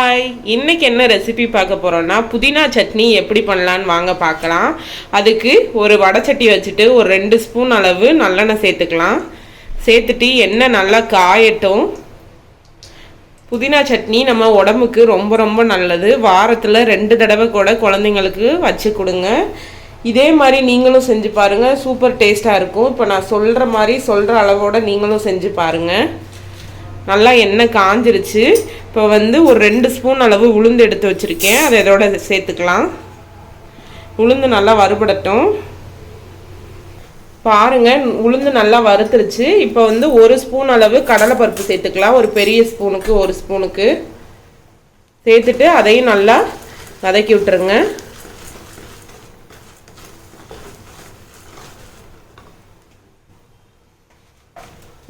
Hi இன்றைக்கி என்ன recipe பார்க்க போகிறோன்னா புதினா சட்னி எப்படி பண்ணலான்னு வாங்க பார்க்கலாம். அதுக்கு ஒரு வடைச்சட்டி வச்சுட்டு ஒரு ரெண்டு ஸ்பூன் அளவு நல்லெண்ணெய் சேர்த்துக்கலாம். சேர்த்துட்டு எண்ணெய் நல்லா காயட்டும். புதினா சட்னி நம்ம உடம்புக்கு ரொம்ப ரொம்ப நல்லது. வாரத்தில் ரெண்டு தடவை கூட குழந்தைங்களுக்கு வச்சு கொடுங்க. இதே மாதிரி நீங்களும் செஞ்சு பாருங்கள் சூப்பர் டேஸ்ட்டாக இருக்கும். இப்போ நான் சொல்கிற மாதிரி சொல்கிற அளவோடு நீங்களும் செஞ்சு பாருங்கள் நல்லா எண்ணெய் காஞ்சிருச்சு. இப்போ வந்து ஒரு ரெண்டு ஸ்பூன் அளவு உளுந்து எடுத்து வச்சுருக்கேன். அதை இதோட சேர்த்துக்கலாம். உளுந்து நல்லா வறுபடட்டும். பாருங்கள் உளுந்து நல்லா வறுத்துருச்சு. இப்போ வந்து ஒரு ஸ்பூன் அளவு கடலைப்பருப்பு சேர்த்துக்கலாம். ஒரு பெரிய ஸ்பூனுக்கு ஒரு ஸ்பூனுக்கு. சேர்த்துட்டு அதையும் நல்லா வதக்கி விட்டுருங்க.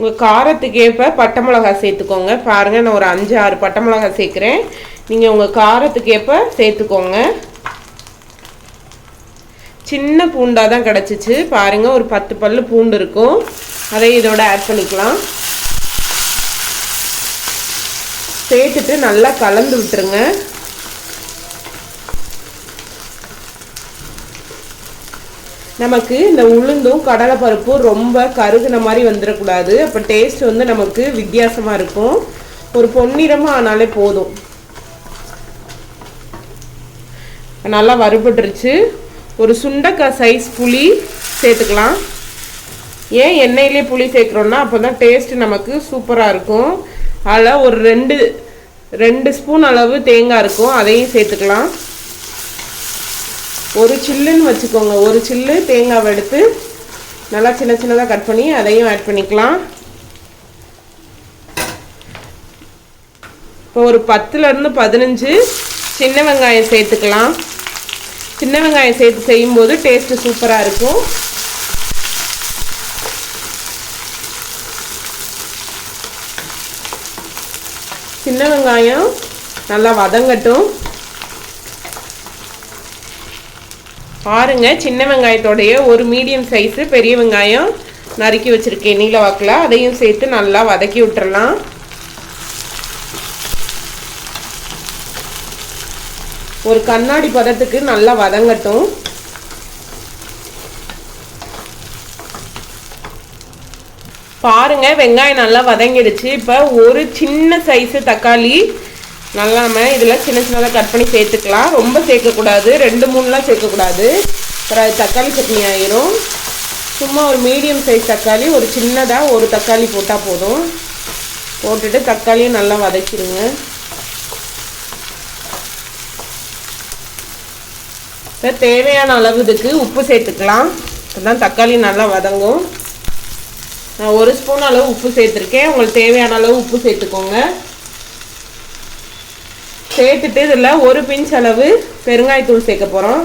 உங்கள் காரத்துக்கேற்ப பட்டை மிளகா சேர்த்துக்கோங்க. பாருங்கள் நான் ஒரு அஞ்சு ஆறு பட்டை மிளகா சேர்க்குறேன். நீங்கள் உங்கள் காரத்துக்கேற்ப சேர்த்துக்கோங்க. சின்ன பூண்டாக தான் கிடச்சிச்சு. பாருங்கள் ஒரு பத்து பல் பூண்டு இருக்கும். அதை இதோட ஆட் பண்ணிக்கலாம். சேர்த்துட்டு நல்லா கலந்து விட்டுருங்க. நமக்கு இந்த உளுந்தும் கடலைப்பருப்பும் ரொம்ப கருகுன மாதிரி வந்துடக்கூடாது. அப்போ டேஸ்ட் வந்து நமக்கு வித்தியாசமாக இருக்கும். ஒரு பொன்னிறமாக ஆனாலே போதும். நல்லா வறுபட்டுருச்சு. ஒரு சுண்டக்காய் சைஸ் புளி சேர்த்துக்கலாம். ஏன் எண்ணெயிலே புளி சேர்க்குறோன்னா அப்போ தான் டேஸ்ட் நமக்கு சூப்பராக இருக்கும். அதில் ஒரு ரெண்டு ரெண்டு ஸ்பூன் அளவு தேங்காய் இருக்கும். அதையும் சேர்த்துக்கலாம். ஒரு சில்லுன்னு வச்சுக்கோங்க. ஒரு சில்லு தேங்காவை எடுத்து நல்லா சின்ன சின்னதாக கட் பண்ணி அதையும் ஆட் பண்ணிக்கலாம். இப்போ ஒரு பத்துலேருந்து பதினஞ்சு சின்ன வெங்காயம் சேர்த்துக்கலாம். சின்ன வெங்காயம் சேர்த்து செய்யும்போது டேஸ்ட்டு சூப்பராக இருக்கும். சின்ன வெங்காயம் நல்லா வதங்கட்டும். பாருங்க சின்ன வெங்காயத்தோடைய ஒரு மீடியம் சைஸு பெரிய வெங்காயம் நறுக்கி வச்சுருக்கேன். நீல வாக்கில். அதையும் சேர்த்து நல்லா வதக்கி விட்டுறலாம். ஒரு கண்ணாடி பதத்துக்கு நல்லா வதங்கட்டும். பாருங்க வெங்காயம் நல்லா வதங்கிடுச்சு. இப்போ ஒரு சின்ன சைஸு தக்காளி நல்லா நம்ம இதில் சின்ன சின்னதாக கட் பண்ணி சேர்த்துக்கலாம். ரொம்ப சேர்க்கக்கூடாது. ரெண்டு மூணுலாம் சேர்க்கக்கூடாது. அப்புறம் அது தக்காளி சட்னி ஆயிரும். சும்மா ஒரு மீடியம் சைஸ் தக்காளி ஒரு சின்னதாக ஒரு தக்காளி போட்டால் போதும். போட்டுட்டு தக்காளியும் நல்லா வதக்கிடுங்க இப்போ தேவையான அளவு இதுக்கு உப்பு சேர்த்துக்கலாம். அதுதான் தக்காளி நல்லா வதங்கும். நான் ஒரு ஸ்பூன் அளவு உப்பு சேர்த்துருக்கேன். உங்களுக்கு தேவையான அளவு உப்பு சேர்த்துக்கோங்க. சேர்த்துட்டு இதில் ஒரு பிஞ்ச் அளவு பெருங்காயத்தூள் சேர்க்க போகிறோம்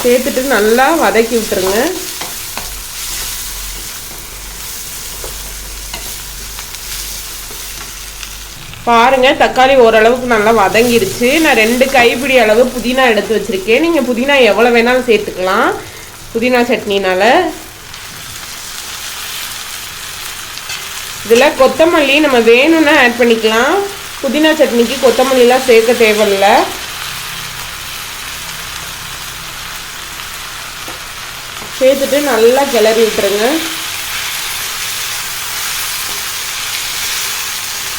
சேர்த்துட்டு நல்லா வதக்கி விட்டுருங்க. பாருங்க தக்காளி ஓரளவுக்கு நல்லா வதங்கிருச்சு. நான் ரெண்டு கைப்பிடி அளவு புதினா எடுத்து வச்சுருக்கேன். நீங்கள் புதினா எவ்வளோ வேணாலும் சேர்த்துக்கலாம். புதினா சட்னினால். இதில் கொத்தமல்லி நம்ம வேணும்னா ஆட் பண்ணிக்கலாம். புதினா சட்னிக்கு கொத்தமல்லிலாம் சேர்க்க தேவையில்ல. சேர்த்துட்டு நல்லா கிளறி விட்டுருங்க.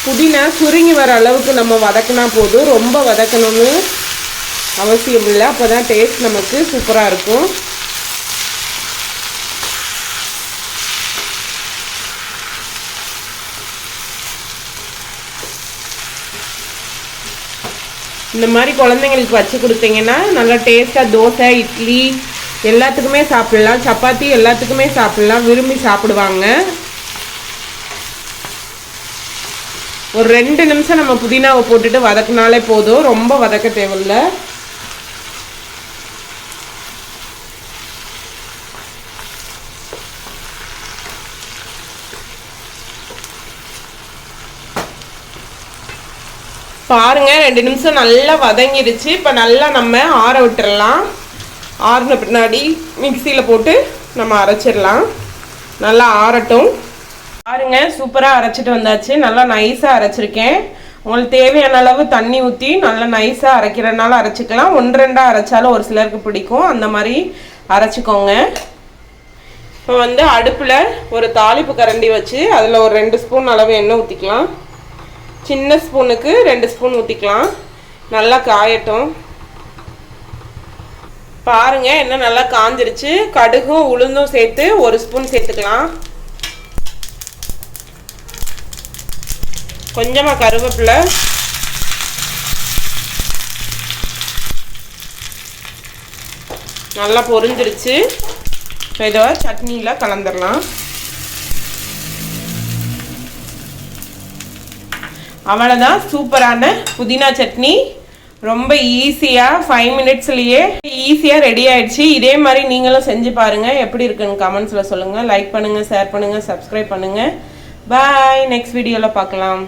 புதினா சுருங்கி வர அளவுக்கு நம்ம வதக்கினா போதும். ரொம்ப வதக்கணும்னு அவசியம் இல்லை. அப்போ தான் டேஸ்ட் நமக்கு சூப்பராக இருக்கும். இந்த மாதிரி குழந்தைங்களுக்கு வச்சு கொடுத்தீங்கன்னா நல்லா டேஸ்ட்டாக தோசை இட்லி எல்லாத்துக்குமே சாப்பிட்லாம். சப்பாத்தி எல்லாத்துக்குமே சாப்பிட்லாம். விரும்பி சாப்பிடுவாங்க. ஒரு ரெண்டு நிமிஷம் நம்ம புதினாவை போட்டுட்டு வதக்கினாலே போதும். ரொம்ப வதக்க தேவையில்லை. பாருங்க ரெண்டு நிமிஷம் நல்லா வதங்கிடுச்சு. இப்போ நல்லா நம்ம ஆற விட்டுடலாம் ஆறின பின்னாடி மிக்சியில் போட்டு நம்ம அரைச்சிடலாம். நல்லா ஆறட்டும். பாருங்க சூப்பராக அரைச்சிட்டு வந்தாச்சு. நல்லா நைஸாக அரைச்சிருக்கேன். உங்களுக்கு தேவையான அளவு தண்ணி ஊற்றி நல்லா நைஸாக அரைக்கிறனால அரைச்சிக்கலாம். ஒன்று ரெண்டாக அரைச்சாலும் ஒரு சிலருக்கு பிடிக்கும். அந்த மாதிரி அரைச்சிக்கோங்க. இப்போ வந்து அடுப்பில் ஒரு தாளிப்பு கரண்டி வச்சு அதில் ஒரு ரெண்டு ஸ்பூன் அளவு எண்ணெய் ஊற்றிக்கலாம் சின்ன ஸ்பூனுக்கு ரெண்டு ஸ்பூன் ஊற்றிக்கலாம் நல்லா காயட்டும். பாருங்க என்ன நல்லா காஞ்சிருச்சு. கடுகும் உளுந்தும் சேர்த்து ஒரு ஸ்பூன் சேர்த்துக்கலாம். கொஞ்சமாக கருவேப்பிலை. நல்லா பொரிஞ்சிருச்சு. இப்போ இதை சட்னியில் கலந்துடலாம். அவ்வளோதான் சூப்பரான புதினா சட்னி. ரொம்ப ஈஸியாக ஃபைவ் மினிட்ஸ்லேயே ஈஸியாக ரெடி ஆயிடுச்சு. இதே மாதிரி நீங்களும் செஞ்சு பாருங்கள் எப்படி இருக்குன்னு கமெண்ட்ஸில் சொல்லுங்கள் லைக் பண்ணுங்கள் ஷேர் பண்ணுங்கள் சப்ஸ்கிரைப் பண்ணுங்கள் பாய் நெக்ஸ்ட் வீடியோவில் பார்க்கலாம்.